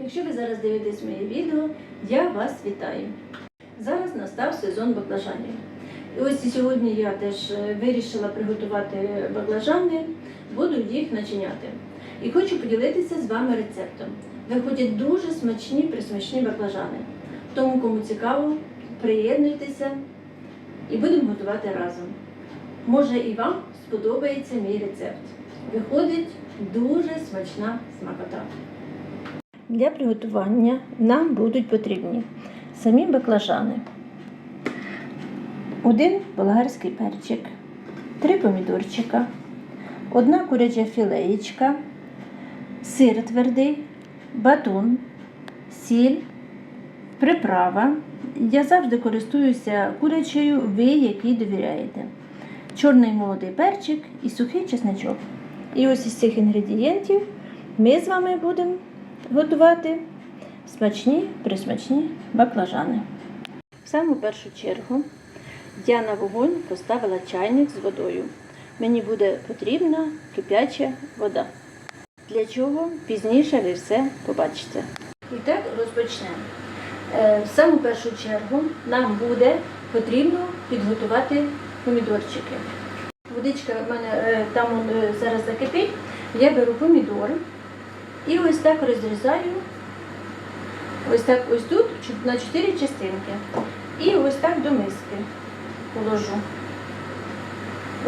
Якщо ви зараз дивитесь моє відео, я вас вітаю. Зараз настав сезон баклажанів. І ось і сьогодні я теж е, вирішила приготувати баклажани, буду їх начиняти. І хочу поділитися з вами рецептом. Виходять дуже смачні, присмачні баклажани. Тому, кому цікаво, приєднуйтеся і будемо готувати разом. Може і вам сподобається мій рецепт. Виходить дуже смачна смакота. Для приготування нам будуть потрібні самі баклажани, один болгарський перчик, три помідорчика, одна куряча філеєчка, сир твердий, батон, сіль, приправа. Я завжди користуюся курячою, ви якій довіряєте. Чорний молодий перчик і сухий чесничок. І ось із цих інгредієнтів ми з вами будемо готувати смачні, присмачні баклажани. В саму першу чергу я на вогонь поставила чайник з водою. Мені буде потрібна кип'яча вода. Для чого пізніше ви все побачите. І так розпочнемо. Е, В саму першу чергу нам буде потрібно підготувати помідорчики. Водичка в мене е, там е, зараз закипить. Я беру помідор і ось так розрізаю. Ось так ось тут на 4 частинки. І ось так до миски положу.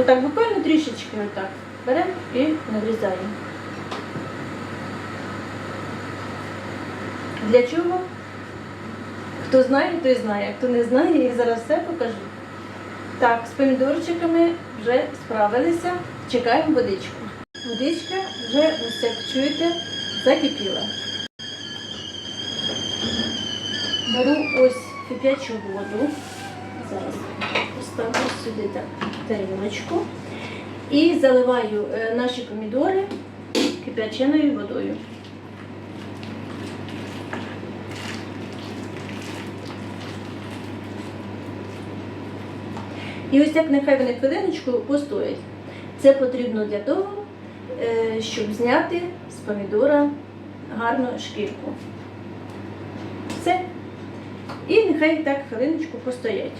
Отак буквально трішечки отак. Беремо і нарізаємо. Для чого? Хто знає, той знає. Хто не знає, я зараз все покажу. Так, з помідорчиками вже справилися. Чекаємо водичку. Водичка вже, ось як чуєте, закипіла. Беру ось кип'ячу воду. Зараз поставлю сюди тарілочку. І заливаю е, наші помідори кип'яченою водою. І ось так нехай вони хвилиночку постоять. Це потрібно для того, е, щоб зняти з помідора гарну шкірку. Все. І нехай так хвилиночку постоять.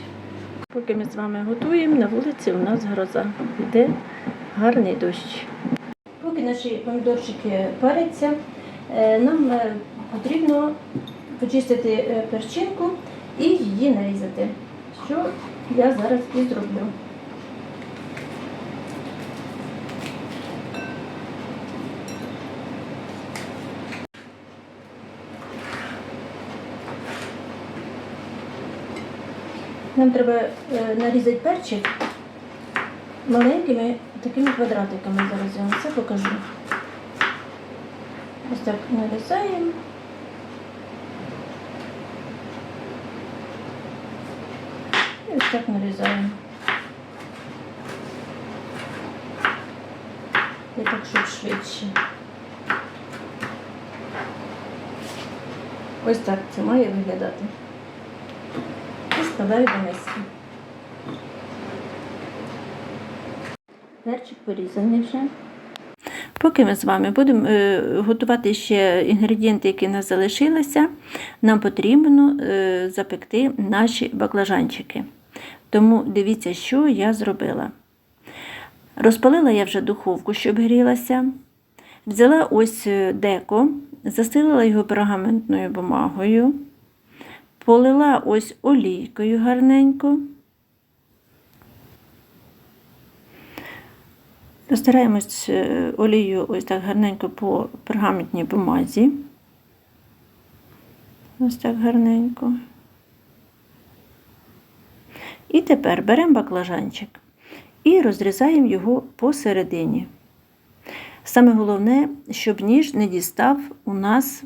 Поки ми з вами готуємо, на вулиці у нас гроза. Йде гарний дощ. Поки наші помідорчики паряться, е, нам е, потрібно почистити е, перчинку і її нарізати. Що я зараз і зроблю. Нам треба е, нарізати перчик маленькими такими квадратиками. Зараз я вам все покажу. Ось так нарізаємо. І ось так нарізаємо. І так, щоб швидше. Ось так це має виглядати. Складаю до. Перчик порізаний вже. Поки ми з вами будемо е, готувати ще інгредієнти, які в нас залишилися, нам потрібно е, запекти наші баклажанчики. Тому дивіться, що я зробила. Розпалила я вже духовку, щоб грілася. Взяла ось е, деко, застелила його пергаментною бумагою, полила ось олійкою гарненько. Розтираємось е, олією ось так гарненько по пергаментній бумазі. Ось так гарненько. І тепер беремо баклажанчик і розрізаємо його посередині. Саме головне, щоб ніж не дістав у нас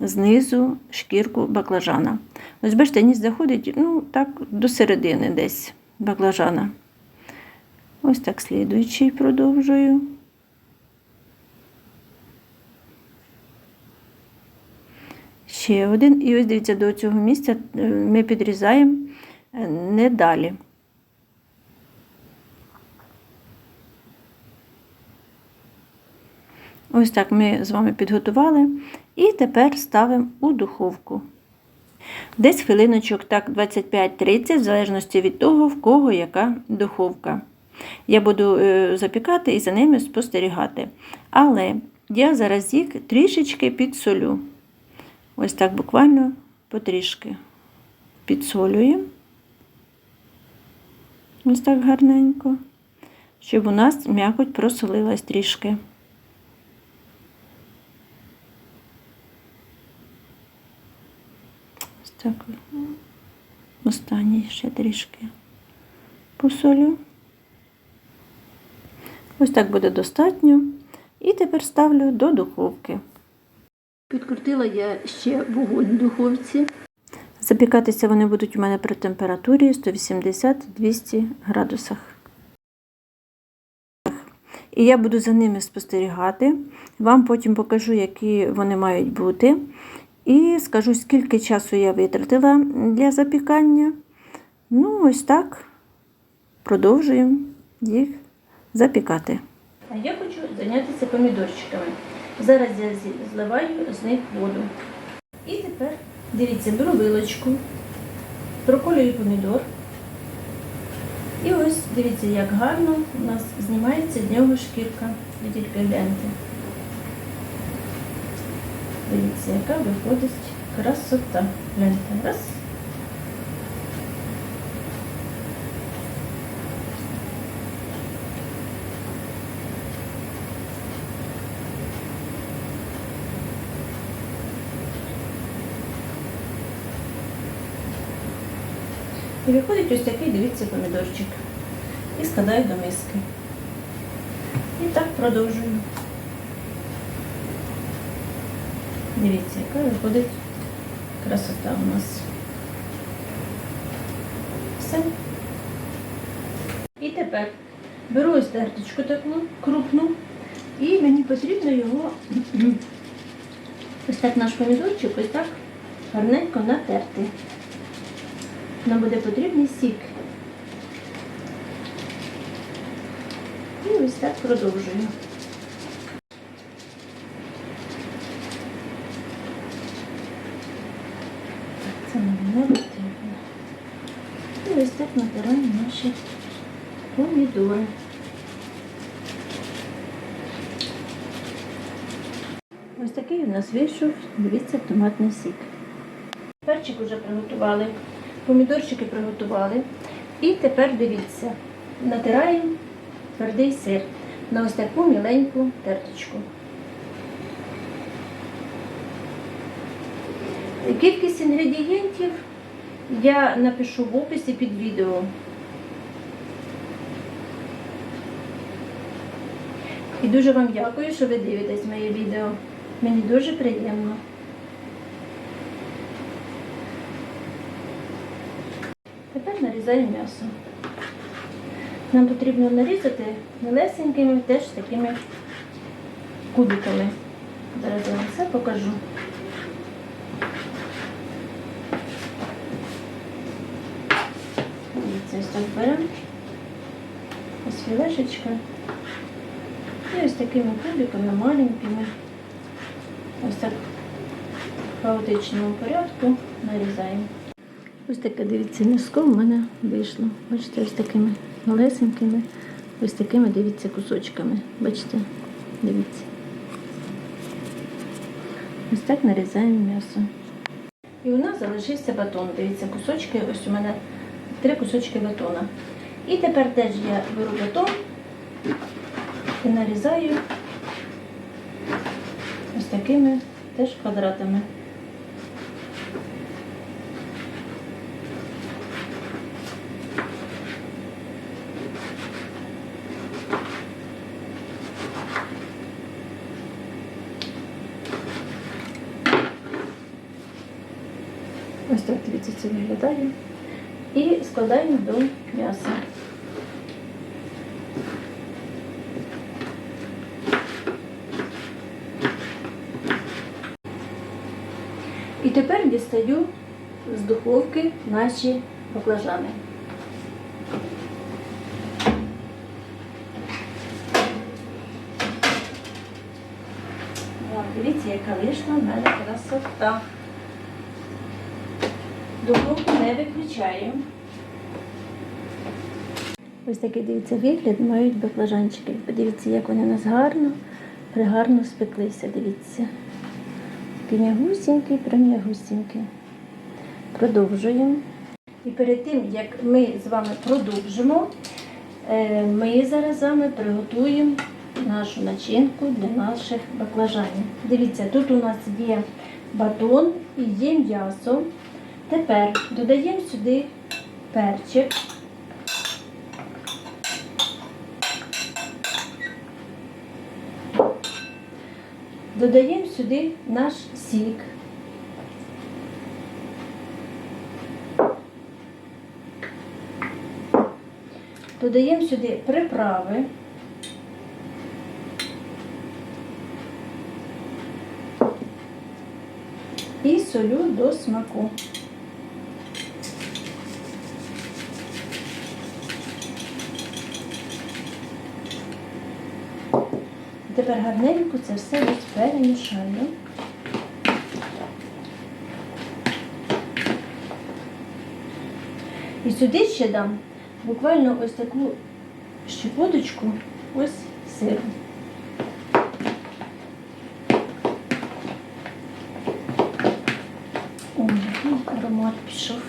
знизу шкірку баклажана. Ось бачите, ніж заходить ну, так, до середини десь баклажана. Ось так слідуючий продовжую. Ще один. І ось дивіться, до цього місця е, ми підрізаємо е, не далі. Ось так ми з вами підготували. І тепер ставимо у духовку. Десь хвилиночок, так 25-30, в залежності від того, в кого яка духовка. Я буду е, запікати і за ними спостерігати. Але я зараз їх трішечки підсолю. Ось так буквально потрішки підсолюємо. Ось так гарненько, щоб у нас м'якоть просолилась трішки. Так. Останній ще трішки посолю. Ось так буде достатньо. І тепер ставлю до духовки. Підкрутила я ще вогонь в духовці. Запікатися вони будуть у мене при температурі 180-200 градусах. І я буду за ними спостерігати. Вам потім покажу, які вони мають бути. І скажу, скільки часу я витратила для запікання. Ну, ось так. Продовжуємо їх запікати. А я хочу зайнятися помідорчиками. Зараз я зливаю з них воду. І тепер, дивіться, беру вилочку, проколюю помідор. І ось дивіться, як гарно у нас знімається з нього шкірка. Ви тільки гляньте. Дивіться, яка виходить красота. Гляньте. Раз. І виходить ось такий, дивіться, помідорчик. І складаю до миски. І так продовжую. Дивіться, яка виходить красота у нас. Все. І тепер беру ось таку крупну, і мені потрібно його ось так наш помідорчик ось так гарненько натерти. Нам буде потрібний сік. І ось так продовжую. Так, це нам не потрібно. І ось так натираємо наші помідори. Ось такий у нас вийшов, дивіться, томатний сік. Перчик вже приготували, помідорчики приготували. І тепер дивіться, натираємо твердий сир на ось таку міленьку терточку. Кількість інгредієнтів я напишу в описі під відео. І дуже вам дякую, що ви дивитесь моє відео. Мені дуже приємно. Тепер нарізаємо м'ясо. Нам потрібно нарізати малесенькими теж такими кубиками. Зараз я вам все покажу. Дивіться, ось так беремо. Ось філешечка. І ось такими кубиками маленькими. Ось так в хаотичному порядку нарізаємо. Ось таке, дивіться, м'яско в мене вийшло. Бачите, ось такими малесенькими, ось такими, дивіться, кусочками. Бачите, дивіться. Ось так нарізаємо м'ясо. І у нас залишився батон. Дивіться, кусочки, ось у мене три кусочки батона. І тепер теж я беру батон і нарізаю ось такими теж квадратами. Ось так дивіться, це виглядає. І складаємо до м'яса. І тепер дістаю з духовки наші баклажани. яка вийшла в мене красота. Духовку не виключаємо. Ось такий дивіться вигляд мають баклажанчики. Подивіться, як вони у нас гарно, пригарно спеклися. Дивіться. Такі м'ягусінькі, прим'ягусінькі. Продовжуємо. І перед тим, як ми з вами продовжимо, е, ми зараз з вами приготуємо нашу начинку для наших баклажанів. Дивіться, тут у нас є батон і є м'ясо. Тепер додаємо сюди перчик. Додаємо сюди наш сік. Додаємо сюди приправи. І солю до смаку. Тепер гарненько це все ось І сюди ще дам буквально ось таку щепоточку ось сиру. О, аромат пішов.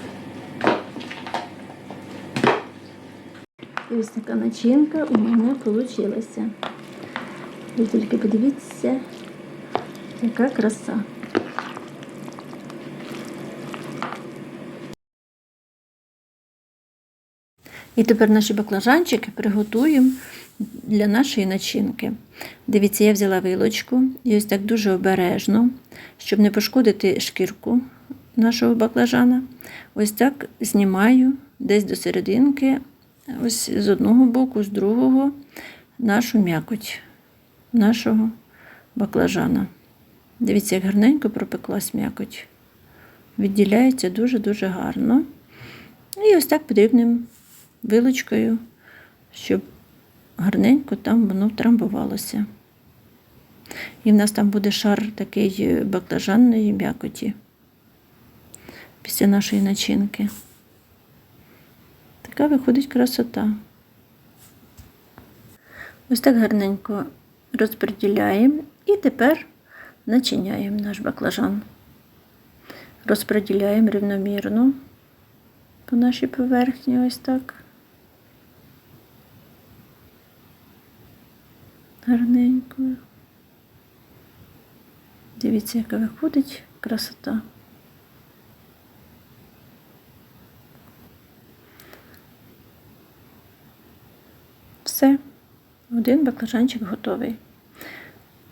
І ось така начинка у мене вийшла. Ви тільки подивіться, яка краса. І тепер наші баклажанчики приготуємо для нашої начинки. Дивіться, я взяла вилочку і ось так дуже обережно, щоб не пошкодити шкірку нашого баклажана. Ось так знімаю десь до серединки, ось з одного боку, з другого, нашу м'якоть нашого баклажана. Дивіться, як гарненько пропеклась м'якоть. Відділяється дуже-дуже гарно. І ось так подрібним вилочкою, щоб гарненько там воно втрамбувалося. І в нас там буде шар такий баклажанної м'якоті після нашої начинки. Така виходить красота. Ось так гарненько розподіляємо і тепер начиняємо наш баклажан. Розподіляємо рівномірно по нашій поверхні ось так. Гарненько. Дивіться, яка виходить красота. Все, один баклажанчик готовий.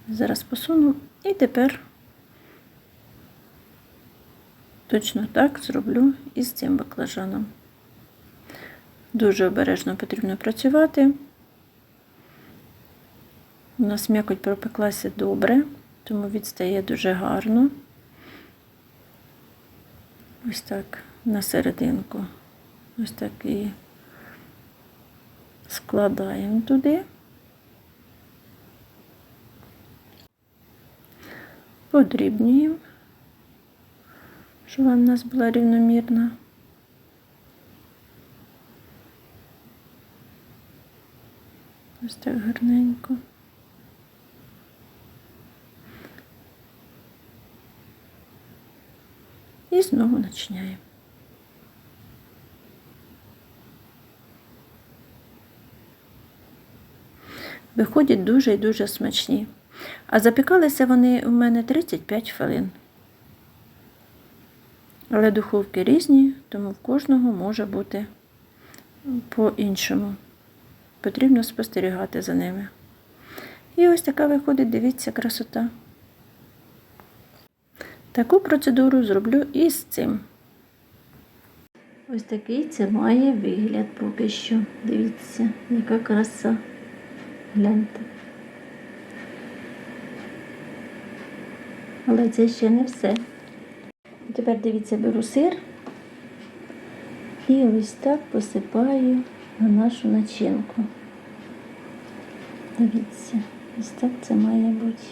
Зараз посуну і тепер точно так зроблю і з цим баклажаном. Дуже обережно потрібно працювати. У нас м'якоть пропеклася добре, тому відстає дуже гарно. Ось так на серединку. Ось так і складаємо туди. Подрібнюємо, щоб вона в нас була рівномірна. Ось так гарненько. І знову начиняємо. Виходять дуже і дуже смачні. А запікалися вони у мене 35 хвилин. Але духовки різні, тому в кожного може бути по-іншому. Потрібно спостерігати за ними. І ось така виходить, дивіться, красота. Таку процедуру зроблю і з цим. Ось такий це має вигляд поки що. Дивіться, яка краса. Гляньте. Але це ще не все. Тепер дивіться, беру сир і ось так посипаю на нашу начинку. Дивіться, ось так це має бути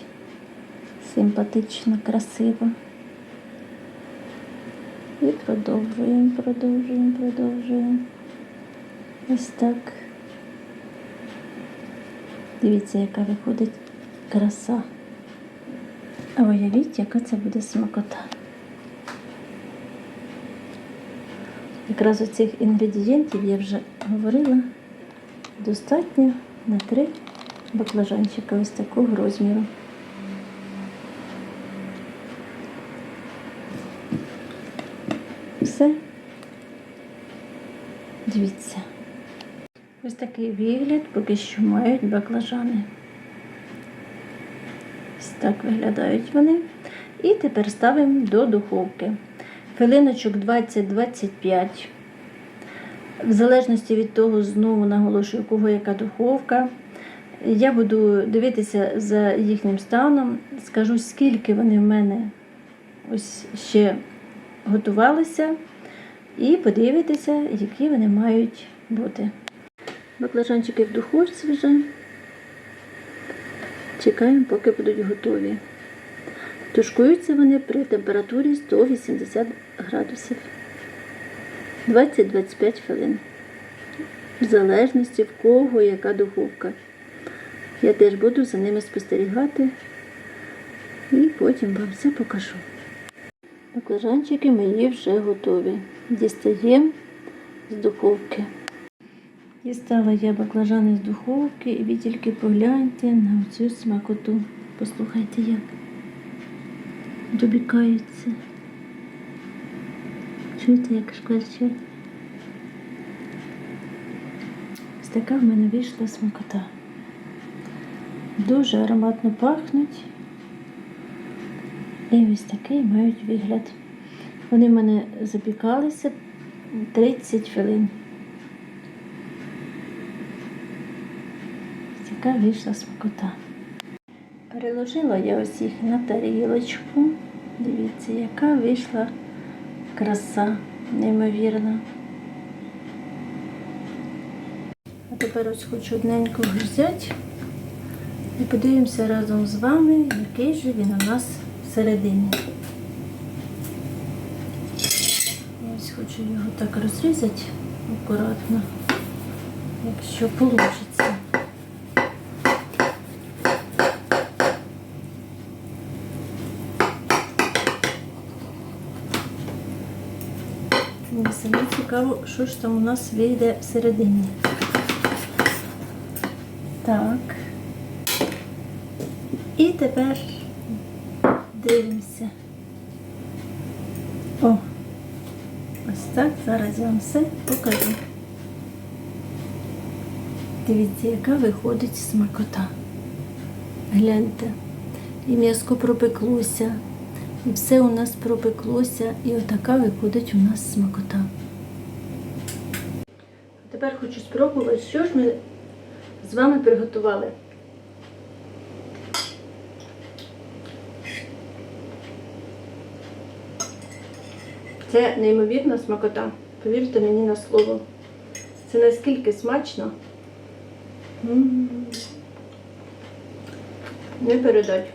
Симпатично, красиво. І продовжуємо, продовжуємо, продовжуємо. Ось так. Дивіться, яка виходить краса. А уявіть, яка це буде смакота. Якраз оцих інгредієнтів я вже говорила. Достатньо на три баклажанчика ось такого розміру. Все. Дивіться. Ось такий вигляд поки що мають баклажани. Ось так виглядають вони. І тепер ставимо до духовки. Хвилиночок 20-25. В залежності від того, знову наголошую, у кого яка духовка. Я буду дивитися за їхнім станом, скажу, скільки вони в мене ось ще готувалися, і подивитися, які вони мають бути. Баклажанчики в духовці вже. Чекаємо, поки будуть готові. Тушкуються вони при температурі 180 градусів 20-25 хвилин. В залежності в кого яка духовка. Я теж буду за ними спостерігати і потім вам все покажу. Баклажанчики мої вже готові. Дістаємо з духовки. Дістала я баклажани з духовки і ви тільки погляньте на цю смакоту. Послухайте, як добікаються. Чуєте, як шкварчать? Ось така в мене вийшла смакота. Дуже ароматно пахнуть. І ось такий мають вигляд. Вони в мене запікалися 30 хвилин. Така вийшла смакота. Переложила я ось їх на тарілочку. Дивіться, яка вийшла краса, неймовірна. А тепер ось хочу одненького взяти і подивимося разом з вами, який же він у нас всередині. Ось хочу його так розрізати акуратно, якщо вийде. Мені саме цікаво, що ж там у нас вийде всередині. Так. І тепер дивимося. О, ось так. Зараз я вам все покажу. Дивіться, яка виходить смакота. Гляньте. І м'яско пропеклося, і все у нас пропеклося, і отака виходить у нас смакота. Тепер хочу спробувати, що ж ми з вами приготували. Це неймовірна смакота. Повірте мені на слово. Це наскільки смачно. Не передать.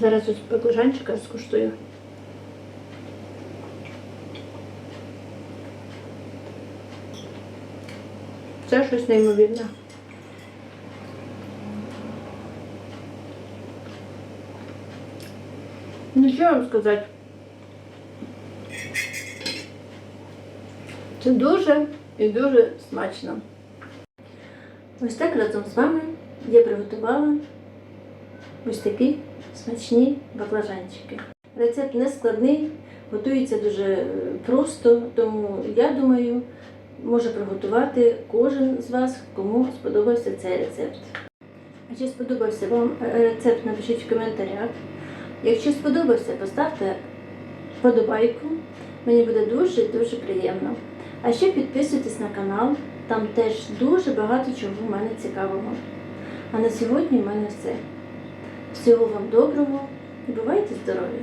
Зараз ось баклажанчика скуштую. Це щось неймовірне. Що вам сказати? Це дуже і дуже смачно. Ось так разом з вами я приготувала ось такі смачні баклажанчики. Рецепт не складний, готується дуже е, просто, тому я думаю, може приготувати кожен з вас, кому сподобався цей рецепт. А чи сподобався вам е, рецепт, напишіть в коментарях. Якщо сподобався, поставте вподобайку. Мені буде дуже-дуже приємно. А ще підписуйтесь на канал, там теж дуже багато чого в мене цікавого. А на сьогодні в мене все. Всього вам доброго і бувайте здорові!